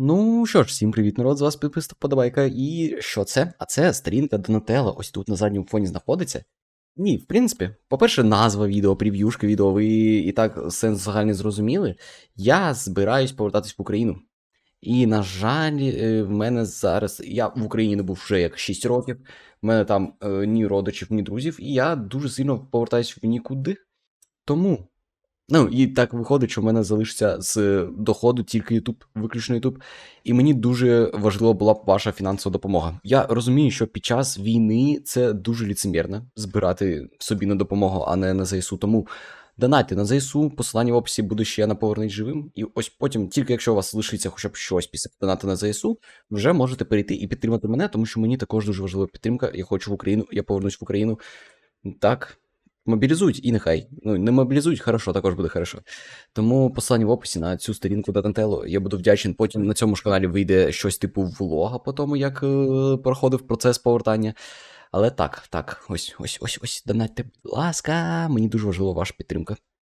Ну що ж, всім привіт, народ, з вас підписав подобайка. І що це? А це сторінка Донателла, ось тут на задньому фоні знаходиться. Ні, в принципі, по-перше, назва відео, прев'юшка відео, ви і так сенс загальний зрозуміли. Я збираюсь повертатись в Україну. І, на жаль, е, в мене зараз. Я в Україні не був вже як 6 років. В мене там е, ні родичів, ні друзів, і я дуже сильно повертаюсь в нікуди. Тому. Ну, і так виходить, що в мене залишиться з доходу тільки YouTube, виключно YouTube. І мені дуже важлива була б ваша фінансова допомога. Я розумію, що під час війни це дуже ліцемірно збирати собі на допомогу, а не на ЗСУ. Тому донатьте на ЗСУ, посилання в описі буде ще на повернись живим. І ось потім, тільки якщо у вас лишиться хоча б щось після донату на ЗСУ, вже можете перейти і підтримати мене, тому що мені також дуже важлива підтримка. Я хочу в Україну, я повернусь в Україну. Так. Мобілізують і нехай. Ну, не мобілізують, хорошо, також буде хорошо. Тому посилання в описі на цю сторінку Датантело. Я буду вдячний. Потім на цьому ж каналі вийде щось типу влога по тому, як е, проходив процес повертання. Але так, так, ось, ось, ось, ось, донатьте, будь ласка, мені дуже важлива ваша підтримка.